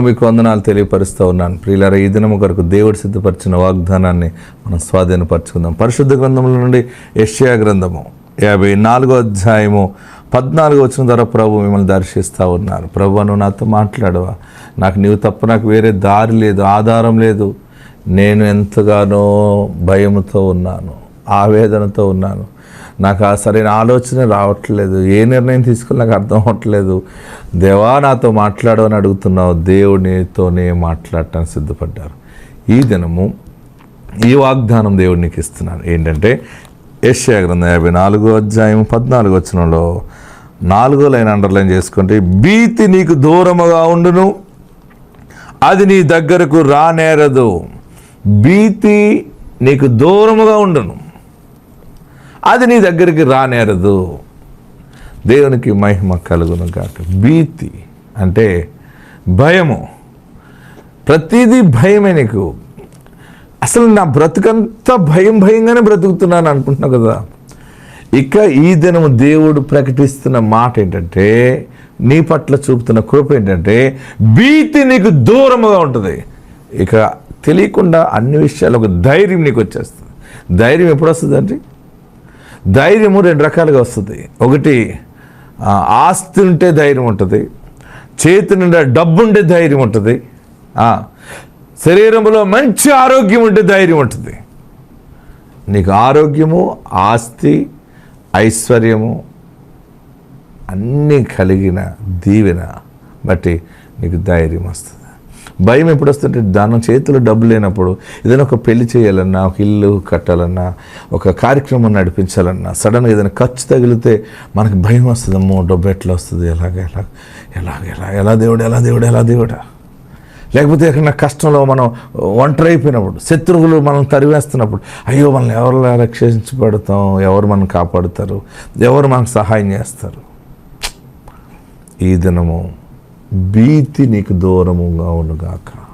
మీకు వందనాలు తెలియపరుస్తూ ఉన్నాను. ప్రియులారా ఈ దినము కొరకు దేవుడు సిద్ధపరిచిన వాగ్దానాన్ని మనం స్వాధీనపరచుకుందాం. పరిశుద్ధ గ్రంథముల నుండి యష్యా గ్రంథము యాభై నాలుగో అధ్యాయము పద్నాలుగు వచ్చిన ద్వారా ప్రభు మిమ్మల్ని దర్శిస్తూ ఉన్నారు. ప్రభు నువ్వు నాతో మాట్లాడవా? నాకు నీవు తప్ప నాకు వేరే దారి లేదు ఆధారం లేదు. నేను ఎంతగానో భయముతో ఉన్నాను ఆవేదనతో ఉన్నాను. నాకు ఆ సరైన ఆలోచన రావట్లేదు. ఏ నిర్ణయం తీసుకుని నాకు అర్థం అవ్వట్లేదు. దేవా నాతో మాట్లాడవని అడుగుతున్నావు. దేవునితోనే మాట్లాడటానికి సిద్ధపడ్డారు. ఈ దినము ఈ వాగ్దానం దేవుడికి ఇస్తున్నాను ఏంటంటే ఏషియా గ్రంథం యాభై నాలుగో అధ్యాయం పద్నాలుగు వచనంలో నాలుగో లైన్ అండర్లైన్ చేసుకుంటే భీతి నీకు దూరముగా ఉండును అది నీ దగ్గరకు రానేరదు. భీతి నీకు దూరముగా ఉండును. అది నీ దగ్గరికి రానేరదు. దేవునికి మహిమ కలుగును కాక భీతి అంటే భయము. ప్రతిదీ భయమే నీకు. అసలు నా బ్రతుకంతా భయం భయంగానే బ్రతుకుతున్నాను అనుకుంటున్నావు కదా. ఇక ఈ దినము దేవుడు ప్రకటిస్తున్న మాట ఏంటంటే నీ పట్ల చూపుతున్న కృప ఏంటంటే భీతి నీకు దూరముగా ఉంటుంది. ఇక తెలియకుండా అన్ని విషయాలు ఒక ధైర్యం నీకు వచ్చేస్తుంది. ధైర్యం ఎప్పుడు వస్తుందండి? ధైర్యము రెండు రకాలుగా వస్తుంది. ఒకటి ఆస్తి ఉంటే ధైర్యం ఉంటుంది. చేతి నిండా డబ్బు ఉండే ధైర్యం ఉంటుంది. శరీరంలో మంచి ఆరోగ్యం ఉంటే ధైర్యం ఉంటుంది. నీకు ఆరోగ్యము ఆస్తి ఐశ్వర్యము అన్నీ కలిగిన దీవెన బట్టి నీకు ధైర్యం వస్తుంది. భయం ఎప్పుడు వస్తుంటే దాని చేతిలో డబ్బు లేనప్పుడు ఏదైనా ఒక పెళ్ళి చేయాలన్నా ఒక ఇల్లు కట్టాలన్నా ఒక కార్యక్రమం నడిపించాలన్నా సడన్గా ఏదైనా ఖర్చు తగిలితే మనకు భయం వస్తుంది అమ్మో డబ్బు ఎట్లా వస్తుంది ఎలాగ ఎలా ఎలాగ ఎలా ఎలా దేవుడు ఎలా దేవుడు ఎలా దేవుడా? లేకపోతే ఎక్కడ కష్టంలో మనం ఒంటరి అయిపోయినప్పుడు శత్రువులు మనం తరివేస్తున్నప్పుడు అయ్యో మనల్ని ఎవరు రక్షించబడతాం ఎవరు మనం కాపాడుతారు ఎవరు మనకు సహాయం చేస్తారు? ఈ దినము భీతి నీకు దూరముగా ఉండుగాక.